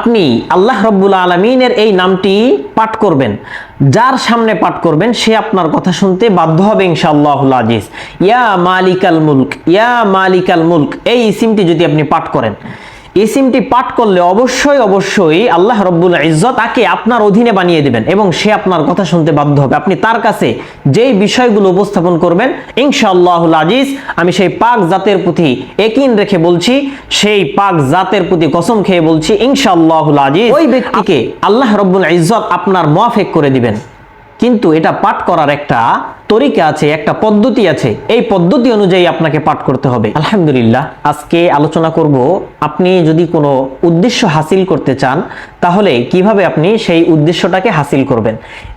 আপনি আল্লাহ রব্বুল আলমিনের এই নামটি পাঠ করবেন। যার সামনে পাঠ করবেন, সে আপনার কথা শুনতে বাধ্য হবে ইনশাআল্লাহুল আজিজ। ইয়া মালিকাল মুলক, ইয়া মালিকাল মুলক, এই সিমটি যদি আপনি পাঠ করেন। ইসিমটি পাঠ করলে অবশ্যই অবশ্যই আল্লাহ রব্বুল ইজ্জত তাকে আপনার অধীনে বানিয়ে দিবেন এবং সে আপনার কথা শুনতে বাধ্য হবে। আপনি তার কাছে যেই বিষয়গুলো উপস্থাপন করবেন ইনশাআল্লাহুল আজিজ আমি সেই পাক জাতের প্রতি একিন রেখে বলছি সেই পাক জাতের প্রতি কসম খেয়ে বলছি ইনশাআল্লাহুল আজিজ ওই ব্যক্তিকে আল্লাহ রব্বুল ইজ্জত আপনার মোয়াফেক করে দিবেন। কিন্তু এটা পাঠ করার একটা তরিকা আছে, একটা পদ্ধতি আছে। এই পদ্ধতি অনুযায়ী আপনাকে পাঠ করতে হবে। আলহামদুলিল্লাহ, আজকে আলোচনা করব, আপনি যদি কোনো উদ্দেশ্য হাসিল করতে চান, তাহলে কীভাবে আপনি সেই উদ্দেশ্যটাকে হাসিল করবেন?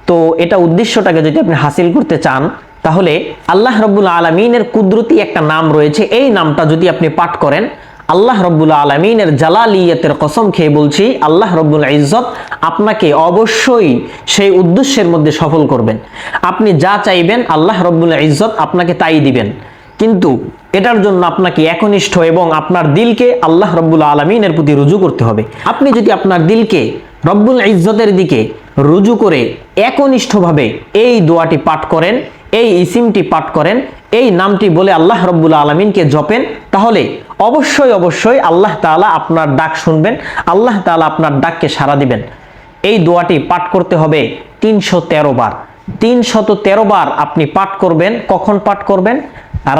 তো এটা উদ্দেশ্যটাকে যদি আপনি হাসিল করতে চান, তাহলে আল্লাহ রব্বুল আলমিনের কুদরতি একটা নাম রয়েছে। এই নামটা যদি আপনি পাঠ করেন আল্লাহ রব্বুল আলমিনের জালালিয়াতের কসম খেয়ে বলছি, আল্লাহ রব্বুল ইজ্জত আপনাকে অবশ্যই সেই উদ্দেশ্যের মধ্যে সফল করবেন। আপনি যা চাইবেন, আল্লাহ রব্বুল ইজ্জত আপনাকে তাই দিবেন। কিন্তু এটার জন্য আপনাকে একনিষ্ঠ এবং আপনার দিলকে আল্লাহ রব্বুল আলমিনের প্রতি রুজু করতে হবে। আপনি যদি আপনার দিলকে রব্বুল ইজ্জতের দিকে রুজু করে একনিষ্ঠভাবে এই দোয়াটি পাঠ করেন, এই ইসিমটি পাঠ করেন এই নামটি বলে আল্লাহ রব্বুল আলমিনকে জপেন, তাহলে অবশ্যই অবশ্যই আল্লাহ তাআলা আপনার ডাক শুনবেন, আল্লাহ তাআলা আপনার ডাককে সাড়া দিবেন। এই দোয়াটি পাঠ করতে হবে তিনশো তেরো বার। তিনশত তেরো বার আপনি পাঠ করবেন, কখন পাঠ করবেন?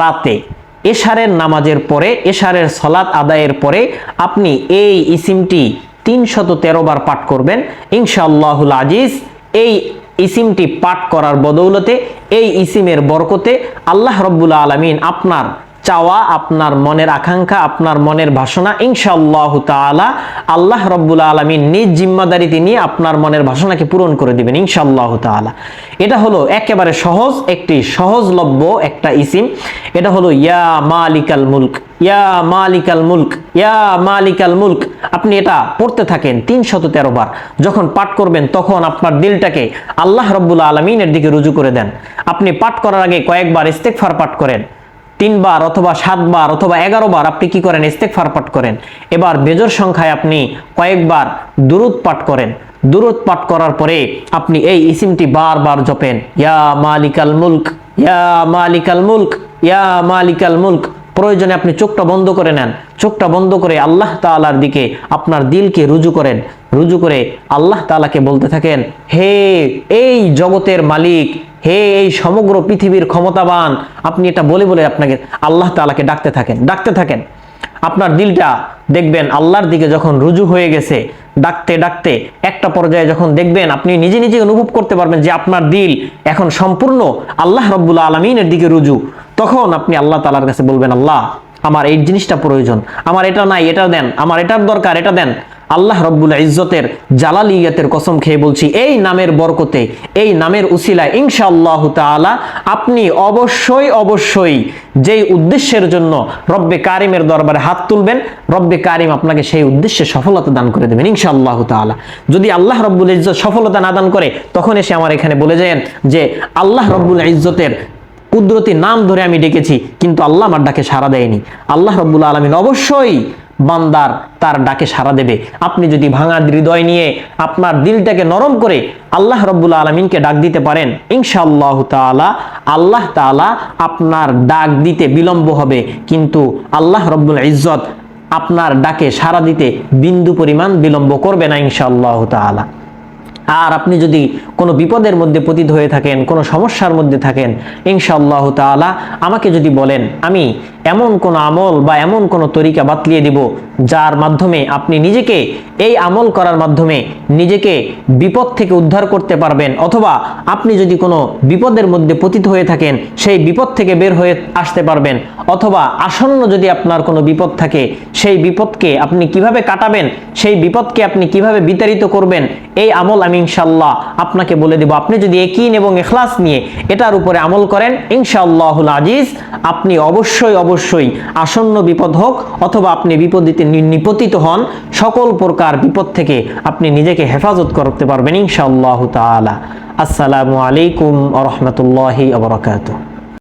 রাতে। এশারের নামাজের পরে, এশারের সলাৎ আদায়ের পরে আপনি এই ইসিমটি তিনশত তেরো বার পাঠ করবেন। ইনশাআল্লাহুল আজিজ, এই ইসিমটি পাঠ করার বদৌলতে এই ইসিমের বরকতে আল্লাহ রব্বুল আলমিন আপনার চাওয়া, আপনার মনের আকাঙ্ক্ষা, আপনার মনের ভাষণা ইনশাআল্লাহ তাআলা আল্লাহ রব্বুল আলমিন নিজ জিম্মাদারিতে নিয়ে আপনার মনের ভাষণাকে পূরণ করে দিবেন ইনশাআল্লাহ তাআলা। এটা হলো একেবারে সহজ, একটি সহজলভ্য একটা ইসিম। এটা হলো ইয়া মালিকাল মুলক। ইয়া মালিকাল মুলক, ইয়া মালিকাল মুলক। আপনি এটা পড়তে থাকেন তিনশত তেরো বার। যখন পাঠ করবেন, তখন আপনার দিলটাকে আল্লাহ রব্বুল আলমিনের দিকে রুজু করে দেন। আপনি পাঠ করার আগে কয়েকবার ইস্তেকফার পাঠ করেন। তিনবার অথবা সাতবার অথবা এগারো বার আপনি কি করেন? ইস্তেকফার পাঠ করেন। এবার বেজর সংখ্যায় আপনি কয়েকবার দুরুদ পাঠ করেন। দুরুদ পাঠ করার পরে আপনি এই ইসিমটি বারবার জপেন। ইয়া মালিকাল মুলক, ইয়া মালিকাল মুলক, ইয়া মালিকাল মুলক। প্রয়োজনে আপনি চোখটা বন্ধ করে নেন। চোখটা বন্ধ করে আল্লাহ তাআলার দিকে আপনার দিলকে রুজু করেন। রুজু করে আল্লাহ তাআলাকে বলতে থাকেন, হে এই জগতের মালিক, হে এই সমগ্র পৃথিবীর ক্ষমতাবান, আপনি এটা বলে বলে আপনাকে আল্লাহ তাআলাকে ডাকতে থাকেন ডাকতে থাকেন। আপনার দিলটা দেখবেন আল্লাহর দিকে যখন রুজু হয়ে গেছে, ডাকতে ডাকতে একটা পর্যায়ে যখন দেখবেন আপনি নিজে নিজে অনুভব করতে পারবেন যে আপনার দিল এখন সম্পূর্ণ আল্লাহ রব্বুল আলমিনের দিকে রুজু। তখন আপনি আল্লাহ তালার কাছে বলবেন, আল্লাহ, আমার এই জিনিসটা প্রয়োজন। আমার এটা নাই, এটা দেন। আমার এটার দরকার, এটা দেন। আল্লাহ রব্বুল ইজ্জতের জালালিয়াতের কসম খেয়ে বলছি, এই নামের বরকতে, এই নামের উসিলায় ইনশাআল্লাহ তাআলা আপনি অবশ্যই অবশ্যই যেই উদ্দেশ্যের জন্য রব্বে কারিমের দরবারে হাত তুলবেন, রব্বে কারিম আপনাকে সেই উদ্দেশ্যে সফলতা দান করে দেবেন ইনশাআল্লাহ তাআলা। যদি আল্লাহ রব্বুল ইজ্জত সফলতা না দান করে, তখন এসে আমার এখানে বলে যান যে, আল্লাহ রব্বুল ইজ্জতের কুদরতি নাম ধরে আমি ডেকেছি, কিন্তু আল্লাহ আমার ডাকে সাড়া দেয়নি। আল্লাহ রব্বুল আলমিন অবশ্যই বান্দার তার ডাকে সাড়া দেবে। আপনি যদি ভাঙা হৃদয় নিয়ে আপনার দিলটাকে নরম করে আল্লাহ রব্বুল আলমিনকে ডাক দিতে পারেন, ইনশাআল্লাহ তাআলা আল্লাহ তাআলা আপনার ডাক দিতে বিলম্ব হবে, কিন্তু আল্লাহ রব্বুল ইজ্জত আপনার ডাকে সাড়া দিতে বিন্দু পরিমাণ বিলম্ব করবে না, ইনশাআল্লাহ তাআলা। আর আপনি যদি কোনো বিপদের মধ্যে পতিত হয়ে থাকেন, কোনো সমস্যার মধ্যে থাকেন, ইনশাআল্লাহ তালা আমাকে যদি বলেন, আমি এমন কোনো আমল বা এমন কোনো তরিকা বাতলিয়ে দিব যার মাধ্যমে আপনি নিজেকে এই আমল করার মাধ্যমে নিজেকে বিপদ থেকে উদ্ধার করতে পারবেন অথবা আপনি যদি কোনো বিপদের মধ্যে পতিত হয়ে থাকেন, সেই বিপদ থেকে বের হয়ে আসতে পারবেন। অথবা আসন্ন যদি আপনার কোনো বিপদ থাকে, সেই বিপদকে আপনি কীভাবে কাটাবেন, সেই বিপদকে আপনি কীভাবে বিতাড়িত করবেন, এই আমল আমি ইনশাল্লাহ আপনাকে বলে দেব। আপনি যদি একিন এবং এখলাস নিয়ে এটার উপরে আমল করেন, ইনশাআল্লাহুল আজিজ, আপনি অবশ্যই অবশ্যই আসন্ন বিপদ হোক অথবা আপনি বিপদিতে নিপতিত হন, সকল প্রকার বিপদ থেকে আপনি নিজেকে হেফাজত করতে পারবেন ইনশাআল্লাহ তালা আসসালামু আলাইকুম আ রহমতুল্লাহি আবরাকাতুহ